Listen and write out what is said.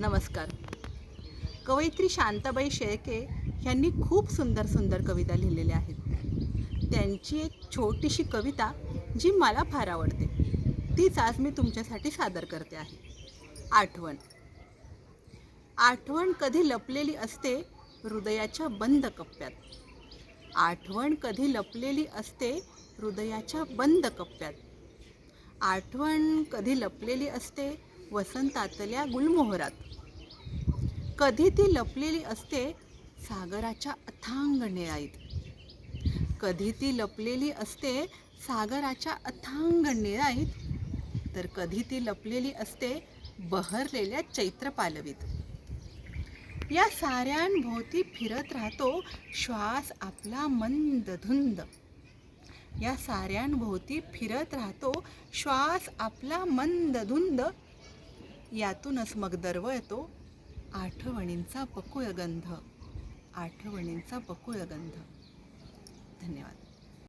नमस्कार. कवयित्री शांताबाई शेळके यांनी खूप सुंदर सुंदर कविता लिहिलेल्या आहेत. त्यांची एक छोटीशी कविता जी मला फार आवडते. तीच आज मी तुमच्यासाठी सादर करते आहे. आठवण. आठवण कधी लपलेली असते हृदयाच्या बंद कप्प्यात. आठवण कधी लपलेली असते हृदयाच्या बंद कप्प्यात. आठवण कधी लपलेली असते वसंतातल्या गुलमोहरात. कधी ती लपलेली असते सागराच्या अथांग निळाईत. कधी ती लपलेली असते सागराच्या अथांग निळाईत. तर कधी ती लपलेली असते बहरलेल्या चैत्र पालवीत. या साऱ्यांभोवती फिरत राहतो श्वास आपला मंद धुंद. या साऱ्यांभोवती फिरत राहतो श्वास आपला मंद धुंद. यातूनच मग दरवळतो आठवणींचा पकुळगंध आठवणींचा पकुळगंध